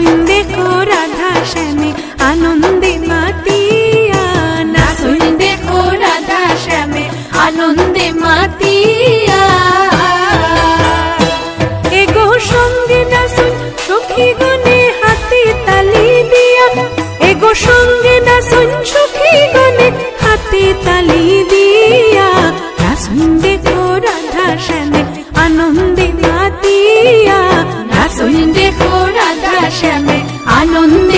নাচুন্দে কো রাধা শ্যামে কো রাধা শ্যামে আনন্দে মাতিয়া এগো সঙ্গে নাচুন সখী গনে হাতে তালি দিয়া। এগো সঙ্গে নাচুন সখী গনে হাতে তালি দিয়া। নাচুন্দে কো রাধা শ্যামে আনন্দে মা আনন্দে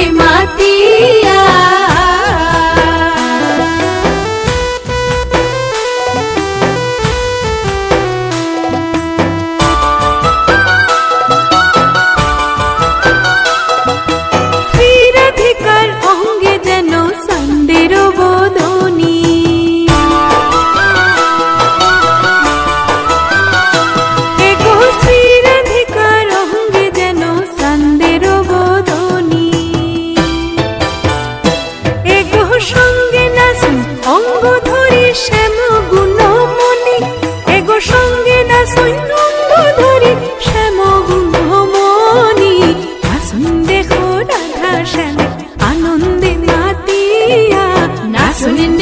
নাচুন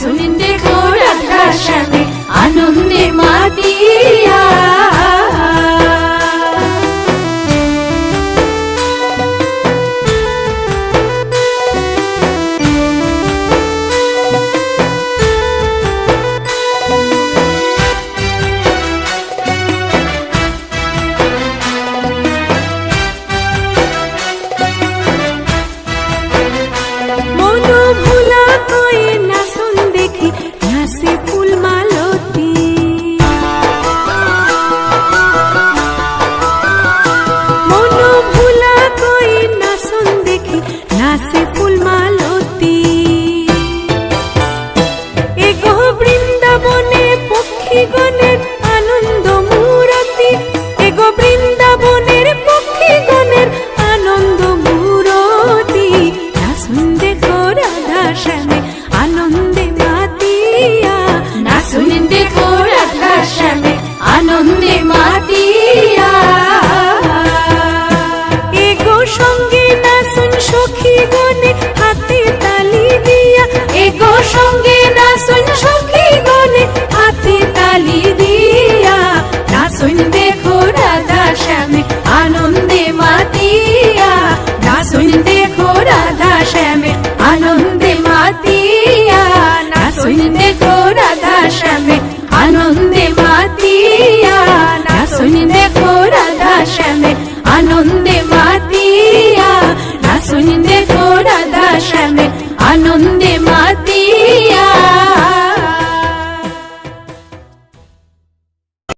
নাচুন দেখো রাধা শ্যামে সঙ্গে নাচুন সখী গনে হাতে তালি দিয়া। এগো সঙ্গে নাচুন সখী গনে হাতে তালি দিয়া। নাচুন